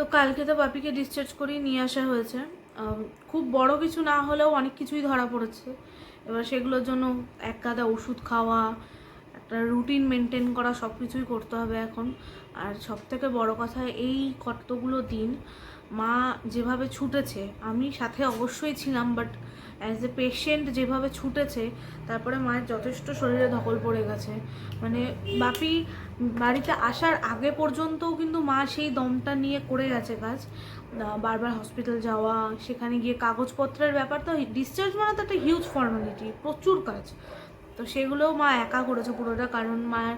তো কালকে তো বাপিকে ডিসচার্জ করেই নিয়ে আসা হয়েছে। খুব বড় কিছু না হলেও অনেক কিছুই ধরা পড়েছে। এবার সেগুলোর জন্য এক গাদা ওষুধ খাওয়া, একটা রুটিন মেনটেন করা সব কিছুই করতে হবে এখন। আর সব থেকে বড় কথা, এই কতগুলো দিন মা যেভাবে ছুটেছে, আমি সাথে অবশ্যই ছিলাম বাট অ্যাজ এ পেশেন্ট যেভাবে ছুটেছে, তারপরে মায়ের যথেষ্ট শরীরে ধকল পড়ে গেছে। মানে বাপি বাড়িতে আসার আগে পর্যন্তও কিন্তু মা সেই দমটা নিয়ে করে গেছে কাজ। বারবার হসপিটাল যাওয়া, সেখানে গিয়ে কাগজপত্রের ব্যাপার তো ডিসচার্জ মানে তো একটা হিউজ ফর্মালিটি প্রচুর কাজ। তো সেগুলোও মা একা করেছে পুরোটা, কারণ মার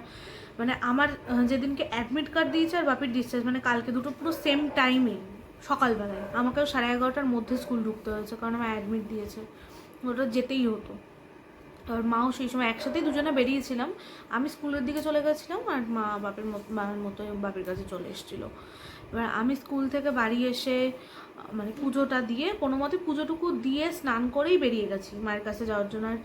মানে আমার যেদিনকে অ্যাডমিট কার্ড দিয়েছে আর বাপির ডিসচার্জ মানে কালকে দুটো পুরো সেম টাইমে সকালবেলায়। আমাকেও সাড়ে এগারোটার মধ্যে স্কুল ঢুকতে হয়েছে, কারণ আমার অ্যাডমিট দিয়েছে। ওটা যেতেই হতো। আর মাও সেই সময় একসাথেই দুজনে বেরিয়েছিলাম। আমি স্কুলের দিকে চলে গেছিলাম আর মা বাপের মায়ের মতো বাপের কাছে চলে এসেছিল। এবার আমি স্কুল থেকে বাড়ি এসে মানে পুজোটা দিয়ে, কোনো মতে পুজোটুকু দিয়ে স্নান করেই বেরিয়ে গেছি মায়ের কাছে যাওয়ার জন্য। আর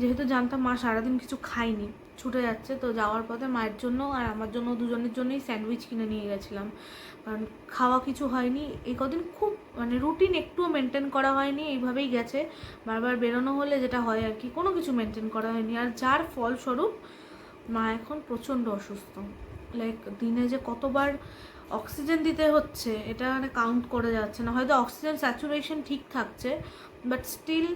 যেহেতু জানতাম মা সারাদিন কিছু খায়নি ছুটে যাচ্ছে। তো যাওয়ার পথে মায়ের জন্য আর আমার জন্য দুজনের জন্যই স্যান্ডউইচ কিনে নিয়ে গেছিলাম। কারণ খাওয়া কিছু হয়নি। এই কদিন খুব মানে রুটিন একটুও মেনটেন করা হয়নি, এইভাবেই গেছে। বারবার বেরোনো হলে যেটা হয় আর কি, কোনো কিছু মেনটেন করা হয়নি। আর যার ফলস্বরূপ মা এখন প্রচণ্ড অসুস্থ। লাইক দিনে যে কতবার অক্সিজেন দিতে হচ্ছে, এটা মানে কাউন্ট করে যাচ্ছে না। হয়তো অক্সিজেন স্যাচুরেশন ঠিক থাকছে বাট স্টিল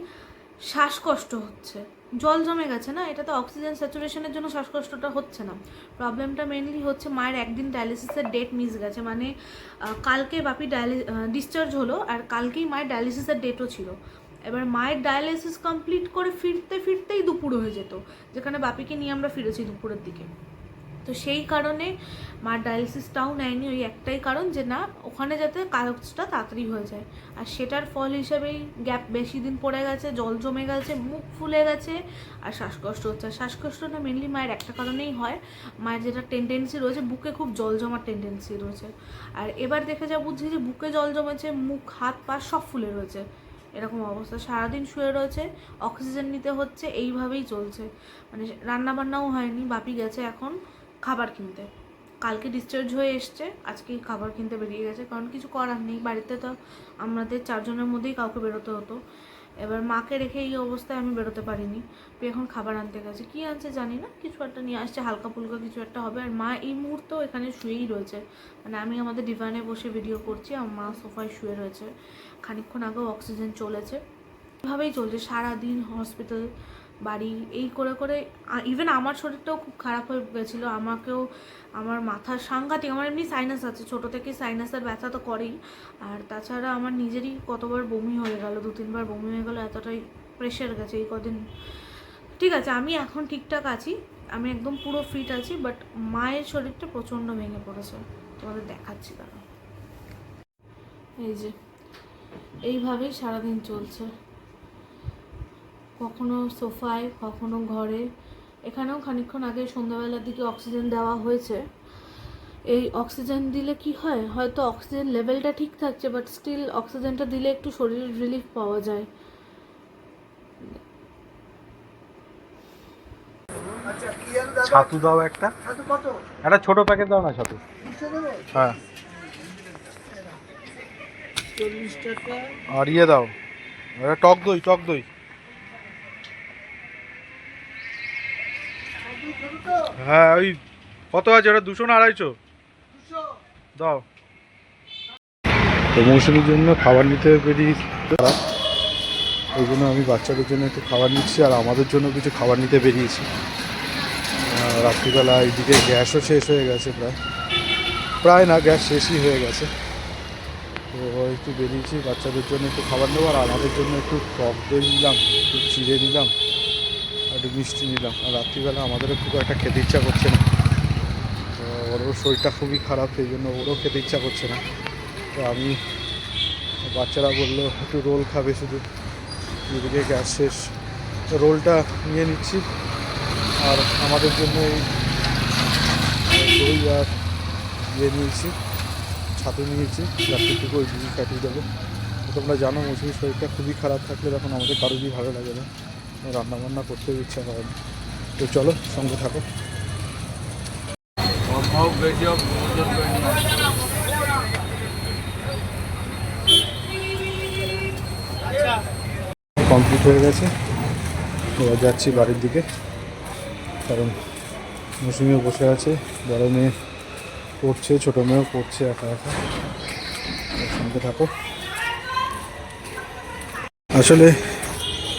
শ্বাসকষ্ট হচ্ছে। জল জমে গেছে না? এটা তো অক্সিজেন স্যাচুরেশনের জন্য শ্বাসকষ্টটা হচ্ছে না। প্রবলেমটা মেনলি হচ্ছে মায়ের একদিন ডায়ালিসিসের ডেট মিস গেছে। মানে কালকে বাপি ডায়ালি ডিসচার্জ হলো আর কালকেই মায়ের ডায়ালিসিসের ডেটও ছিল। এবার মায়ের ডায়ালিসিস কমপ্লিট করে ফিরতে, ফিরতেই দুপুর হয়ে যেত, যেখানে বাপিকে নিয়ে আমরা ফিরেছি দুপুরের দিকে। তো সেই কারণে মার ডায়ালিসিসটাও নেয়নি, ওই একটাই কারণ যে না, ওখানে যাতে কাগজটা তাড়াতাড়ি হয়ে যায়। আর সেটার ফল হিসেবেই গ্যাপ বেশি দিন পড়ে গেছে, জল জমে গেছে, মুখ ফুলে গেছে আর শ্বাসকষ্ট হচ্ছে। আর শ্বাসকষ্টটা মেনলি মায়ের একটা কারণেই হয়। মায়ের যেটা টেন্ডেন্সি রয়েছে, বুকে খুব জল জমার টেন্ডেন্সি রয়েছে। আর এবার দেখে যা বুঝছি যে বুকে জল জমেছে, মুখ, হাত, পা সব ফুলে রয়েছে। এরকম অবস্থা। সারাদিন শুয়ে রয়েছে, অক্সিজেন নিতে হচ্ছে, এইভাবেই চলছে। মানে রান্না বান্নাও হয়নি, বাপি গেছে এখন। খাবার কিনতে। কালকে ডিসচার্জ হয়ে এসছে আজকেই খাবার কিনতে বেরিয়ে গেছে, কারণ কিছু করার নেই। বাড়িতে তো আমাদের চারজনের মধ্যেই কাউকে বেরোতে হতো। এবার মাকে রেখে এই অবস্থায় আমি বেরোতে পারিনি। তুই এখন খাবার আনতে গেছে। কী আনছে জানি না, কিছু একটা নিয়ে আসছে, হালকা ফুলকা কিছু একটা হবে। আর মা এই মুহূর্তেও এখানে শুয়েই রয়েছে। মানে আমি আমাদের ডিভানে বসে ভিডিও করছি, আর মা সোফায় শুয়ে রয়েছে। খানিকক্ষণ আগেও অক্সিজেন চলেছে। এভাবেই চলছে। সারাদিন হসপিটাল বাড়ি, এই করে করে ইভেন আমার শরীরটাও খুব খারাপ হয়ে গেছিল। আমাকেও, আমার মাথার সাংঘাতিক, আমার এমনি সাইনাস আছে, ছোটো থেকে সাইনাসের ব্যথা তো করেই। আর তাছাড়া আমার নিজেরই কতবার বমি হয়ে গেল, দু তিনবার বমি হয়ে গেল, এতটাই প্রেশার গেছে এই কদিন। ঠিক আছে, আমি এখন ঠিকঠাক আছি, আমি একদম পুরো ফিট আছি বাট মায়ের শরীরটা প্রচণ্ড ভেঙে পড়েছে। তোমাদের দেখাচ্ছি তারা এই যে, এইভাবেই সারাদিন চলছে। কখনো সোফায় কখনো ঘরে। এখানেও খানিকক্ষণ আগে সন্ধ্যাবেলার দিকে অক্সিজেন দেওয়া হয়েছে। এই অক্সিজেন দিলে কি হয়? হয়তো অক্সিজেন লেভেলটা ঠিক থাকছে বাট স্টিল অক্সিজেনটা দিলে একটু শরীরের রিলিফ পাওয়া যায়। ছাতু দাও একটা। একটা ছোট প্যাকেট দাও না ছাতু। হ্যাঁ। আর ইয়ে দাও। টক দই টক দই। হ্যাঁ ওই কত আছে? ওটা দুশো না আড়াইশো? দাও। তো মৌসুমির জন্য খাবার নিতে বেরিয়ে ওই জন্য আমি বাচ্চাদের জন্য একটু খাবার নিচ্ছি আর আমাদের জন্য কিছু খাবার নিতে বেরিয়েছি। রাত্রিবেলা এইদিকে গ্যাসও শেষ হয়ে গেছে প্রায়। প্রায় না গ্যাস শেষই হয়ে গেছে। তো একটু বেরিয়েছি বাচ্চাদের জন্য একটু খাবার নেব আর আমাদের জন্য একটু টক দই নিলাম একটু চিড়ে নিলাম। একটু মিষ্টি নিলাম। আর রাত্রিবেলা আমাদেরও খুব একটা খেতে ইচ্ছা করছে না। তো ওরও শরীরটা খুবই খারাপ, সেই জন্য ওরও খেতে ইচ্ছা করছে না। তো আমি বাচ্চারা বলল, একটু রোল খাবে শুধু। এদিকে গ্যাস শেষ। রোলটা নিয়ে নিচ্ছি। আর আমাদের জন্য এই দই আর ইয়ে নিয়েছি, ছাতু নিয়েছি। রাত্রিটুকু ওই দিকে কাটিয়ে দেবো। তোমরা জানো মৌসুমির শরীরটা খুবই খারাপ থাকলে তখন আমাদের কারোরই ভালো লাগে না। রান্নাবান্না করতেও ইচ্ছা হয় তো চলো, সঙ্গে থাকো। কমপ্লিট হয়ে গেছে। এবার যাচ্ছি বাড়ির দিকে। কারণ মৌসুমিও বসে আছে, বড় মেয়ে পড়ছে, ছোটো মেয়েও পড়ছে একা একা। সঙ্গে থাকো। আসলে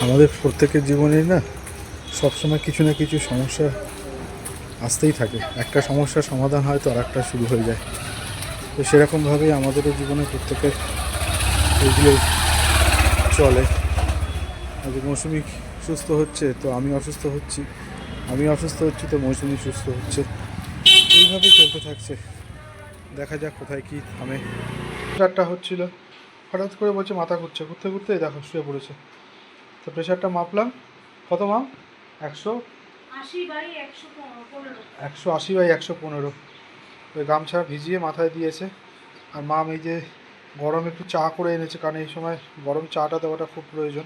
আমাদের প্রত্যেকের জীবনেই না সবসময় কিছু না কিছু সমস্যা আসতেই থাকে। একটা সমস্যার সমাধান হয় তো আর একটা শুরু হয়ে যায়। তো সেরকমভাবেই আমাদেরও জীবনে প্রত্যেকের এগুলো চলে। আজ মৌসুমি সুস্থ হচ্ছে, তো আমি অসুস্থ হচ্ছি। আমি অসুস্থ হচ্ছি, তো মৌসুমি সুস্থ হচ্ছে। এইভাবেই চলতে থাকছে। দেখা যাক কোথায় কি থামে। প্রেশারটা হচ্ছিল। হঠাৎ করে বলছে, মাথা ঘুরছে। ঘুরতে ঘুরতে দেখো, শুয়ে পড়েছে। তো প্রেশারটা মাপলাম। কত মাপ একশো? একশো একশো আশি বাই একশো পনেরো। ওই গামছা ভিজিয়ে মাথায় দিয়েছে। আর মাম এই যে গরম একটু চা করে এনেছে কারণ এই সময় গরম চাটা দেওয়াটা খুব প্রয়োজন।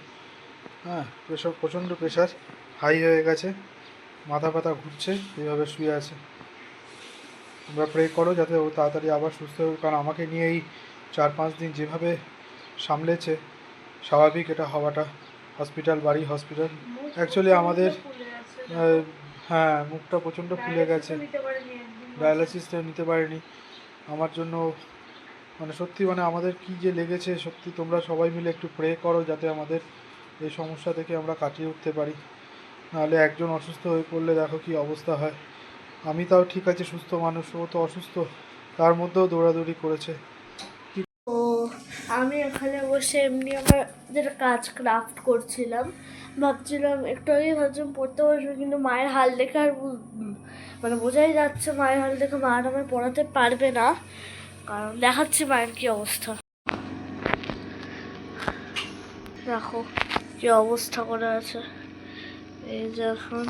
হ্যাঁ প্রেশার প্রচণ্ড প্রেশার হাই হয়ে গেছে। মাথা ব্যথা ঘুরছে এইভাবে শুয়ে আছে। তোমরা প্রে করো যাতে ও তাড়াতাড়ি আবার সুস্থ হোক কারণ আমাকে নিয়ে এই চার পাঁচ দিন যেভাবে সামলেছে স্বাভাবিক এটা হওয়াটা। হসপিটাল, বাড়ি, হসপিটাল। অ্যাকচুয়ালি আমাদের- হ্যাঁ মুখটা প্রচণ্ড ফুলে গেছে। ডায়ালিসিসটা নিতে পারিনি। আমার জন্য মানে সত্যি মানে আমাদের কি যে লেগেছে, সত্যি তোমরা সবাই মিলে একটু প্রে করো যাতে আমাদের এই সমস্যা থেকে আমরা কাটিয়ে উঠতে পারি। নাহলে একজন অসুস্থ হয়ে পড়লে দেখো কি অবস্থা হয়। আমি তাও ঠিক আছে, সুস্থ মানুষ, ও তো অসুস্থ। তার মধ্যেও দৌড়াদৌড়ি করেছে। আমি এখানে বসে এমনি আমার যেটা কাজ ক্রাফট করছিলাম। ভাবছিলাম একটু আগেই ভাবছিলাম পড়তে বসবো, কিন্তু মায়ের হাল দেখে আর মানে বোঝাই যাচ্ছে মায়ের হাল দেখে মা আর আমায় পড়াতে পারবে না। কারণ দেখাচ্ছি মায়ের কি অবস্থা। দেখো কি অবস্থা করে আছে। এই যে এখন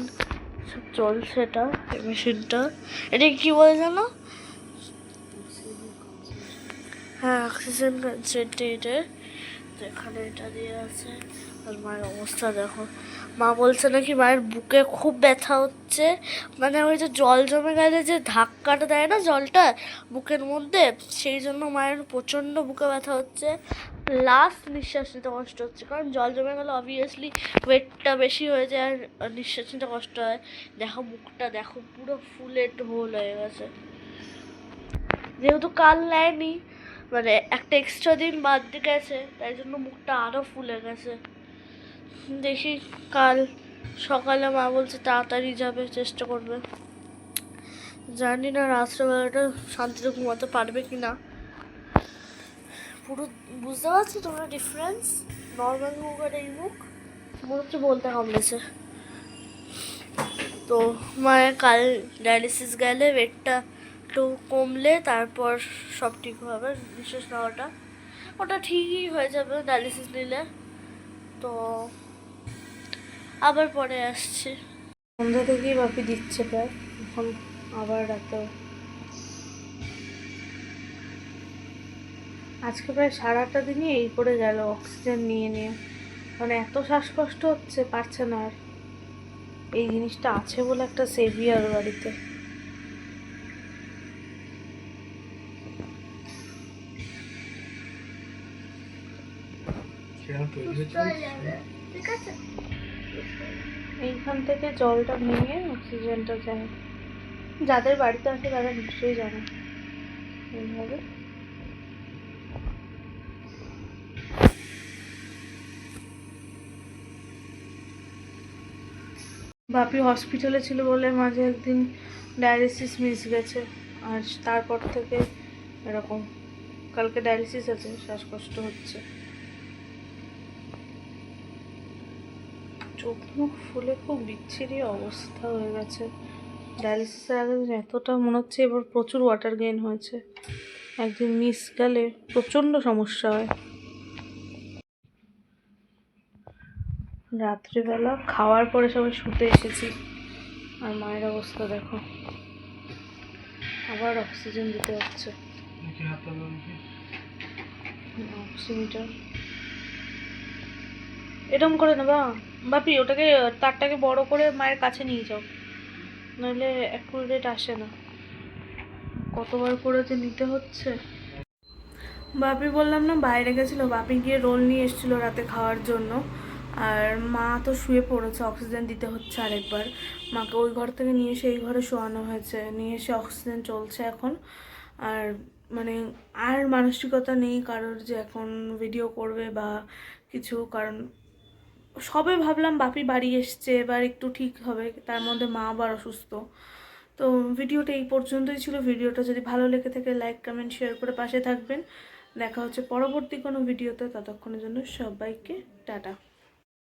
চলছে এটা মেশিনটা। এটা কি বলে জানো? হ্যাঁ অক্সিজেন কনসেন্ট্রেটের তো এখানে এটা দিয়ে আছে। আর মায়ের অবস্থা দেখো। মা বলছে নাকি মায়ের বুকে খুব ব্যথা হচ্ছে। মানে ওই যে জল জমে গেলে যে ধাক্কাটা দেয় না জলটা বুকের মধ্যে, সেই জন্য মায়ের প্রচণ্ড বুকে ব্যথা হচ্ছে। লাস্ট নিঃশ্বাস নিতে কষ্ট হচ্ছে। কারণ জল জমে গেলে অবভিয়াসলি ওয়েটটা বেশি হয়ে যায় আর নিঃশ্বাস নিতে কষ্ট হয়। দেখো বুকটা দেখো পুরো ফুলে ঢোল হয়ে গেছে। যেহেতু কাল নেয়নি মানে একটা এক্সট্রা দিন বাদ গেছে, তাই জন্য মুখটা আরও ফুলে গেছে। দেখি কাল সকালে মা বলছে তাড়াতাড়ি যাবে, চেষ্টা করবে। জানি না রাত্রেবেলাটা শান্তিতে ঘুমাতে পারবে কি না পুরো বুঝতে পারছ তোমরা ডিফারেন্স নর্মাল মুখ আর এই মুখ মনে হচ্ছে বলতে কামড়েছে তো, মায়ের কাল ডায়ালিসিস গেলে ওয়েটটা একটু কমলে তারপর সব ঠিক হবে, নিঃশ্বাস নেওয়াটা। ওটা ঠিকই হয়ে যাবে ডায়ালিসিস নিলে। তো আবার পরে আসছি। সন্ধ্যা থেকেই বাপি দিচ্ছে প্রায়। এখন আবার রাতে। আজকে প্রায় সারাটা দিনই এই করে গেল অক্সিজেন নিয়ে নিয়ে। মানে এত শ্বাসকষ্ট হচ্ছে, পারছে না আর। এই জিনিসটা আছে বলে একটা সেভিয়ার বাড়িতে। এইখান থেকে জলটা নিয়ে অক্সিজেনটা যায়। যাদের বাড়িতে আছে তারা নিশ্চয়ই জানে। এইভাবে। বাপি হসপিটালে ছিল বলে মাঝে একদিন ডায়ালিসিস মিস গেছে। আর তারপর থেকে এরকম। কালকে ডায়ালিসিস আছে, শ্বাসকষ্ট হচ্ছে। চোখ মুখ ফুলে খুব বিচ্ছিরি অবস্থা হয়ে গেছে। ডায়ালিসিসের আগে এতটা মনে হচ্ছে এবার প্রচুর ওয়াটার গেইন হয়েছে। একদিন মিস গেলে প্রচণ্ড সমস্যা হয়। রাত্রিবেলা খাওয়ার পরে সবাই শুতে এসেছি। আর মায়ের অবস্থা দেখো। আবার অক্সিজেন দিতে হচ্ছে। অক্সিমিটার এরম করে না বা বাপি, ওটাকে, তারটাকে বড় করে মায়ের কাছে নিয়ে যাও। নইলে অ্যাকুরেট আসে না। কতবার করে যে নিতে হচ্ছে। বাপি বললাম না, বাইরে গেছিল। বাপি গিয়ে রোল নিয়ে এসেছিল রাতে খাওয়ার জন্য। আর মা তো শুয়ে পড়েছে, অক্সিজেন দিতে হচ্ছে আরেকবার। মাকে ওই ঘর থেকে নিয়ে এসে এই ঘরে শোয়ানো হয়েছে। নিয়ে এসে অক্সিজেন চলছে এখন। আর মানে আর মানসিকতা নেই কারোর যে এখন ভিডিও করবে বা কিছু, কারণ সবে ভাবলাম বাপি বাড়ি এসছে, এবার একটু ঠিক হবে, তার মধ্যে মা আবার অসুস্থ। তো ভিডিওটা এই পর্যন্তই ছিল। ভিডিওটা যদি ভালো লেগে থাকে লাইক কমেন্ট শেয়ার করে পাশে থাকবেন। দেখা হচ্ছে পরবর্তী কোনো ভিডিওতে, ততক্ষণের জন্য সবাইকে টাটা।